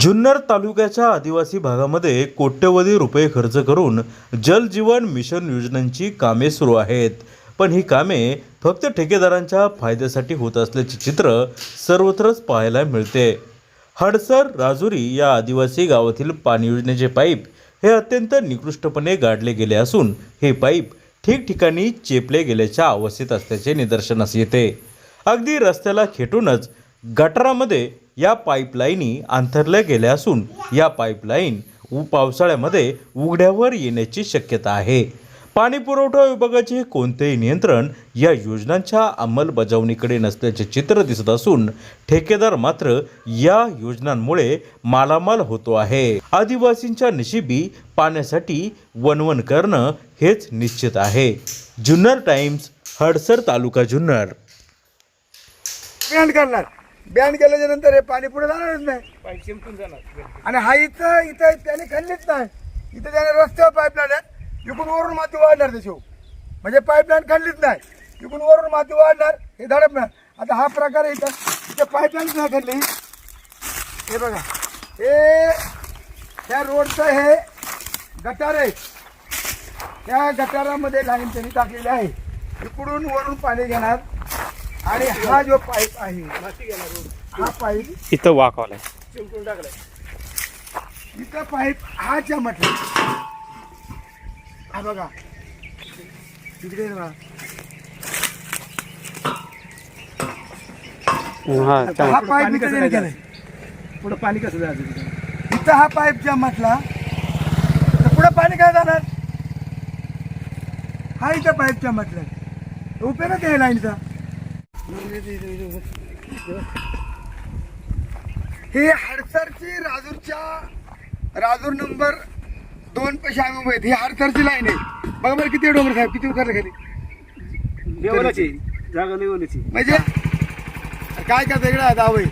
जुन्नर तालुक्याच्या आदिवासी भागामध्ये कोट्यवधी रुपये खर्च करून जलजीवन मिशन योजनांची कामे सुरू आहेत. पण ही कामे फक्त ठेकेदारांच्या फायद्यासाठी होत असल्याचे चित्र सर्वत्रच पाहायला मिळते. हडसर राजुरी या आदिवासी गावातील पाणी योजनेचे पाईप हे अत्यंत निकृष्टपणे गाडले गेले असून हे पाईप ठिकठिकाणी चेपले गेल्याच्या अवस्थेत असल्याचे निदर्शनास येते. अगदी रस्त्याला खेटूनच गटारामध्ये या पाईपलाईनी अंथरल्या गेल्या असून या पाईपलाईन पावसाळ्यामध्ये उघड्यावर येण्याची शक्यता आहे. पाणी पुरवठा विभागाचे कोणतेही नियंत्रण या योजनांच्या अंमलबजावणीकडे नसल्याचे चित्र दिसत असून ठेकेदार मात्र या योजनांमुळे मालामाल होतो आहे. आदिवासींच्या नशिबी पाण्यासाठी वनवन करणं हेच निश्चित आहे. जुन्नर टाइम्स हडसर तालुका जुन्नर. करणार बॅन केल्याच्यानंतर हे पाणी पुढे जाणारच नाही. आणि हा इथं इथं त्याने खाल्लीच नाही. इथं त्याने रस्त्यावर पाईपलाईन आहे इकडून वरून माती वाढणार त्याच्यावर म्हणजे पाईपलाईन खाल्लीच नाही. इकडून वरून माती वाढणार हे धडपणार आता हा प्रकार आहे इथं. इथं पाईपलाईन नाही खाल्ली. हे बघा. हे त्या रोडचं हे गटार आहे. त्या गटारामध्ये लाईन त्यांनी टाकलेली आहे. इकडून वरून पाणी घेणार. आणि हा जो पाईप आहे हा पाईप इथं वाकवलाय. इथं पाईप हा म्हटलं हा बघा. तिकडे हा हा पाईप इथं त्यांनी केलाय पुढं पाणी कसं जायचं? इथं हा पाईप ज्या म्हटला तर पुढे पाणी काय जाणार? हा इथं पाईपच्या म्हटलं उपयोगच आहे. लाईनचा हे हडसरची राजूरच्या राजूर नंबर दोन पैसे आम्ही आहेत. ही हडसरची लाईन आहे. बघा बरं किती डोंगर साहेब किती उतरले खाली? जागा लेवलाची म्हणजे? काय काय वेगळं आहे दावे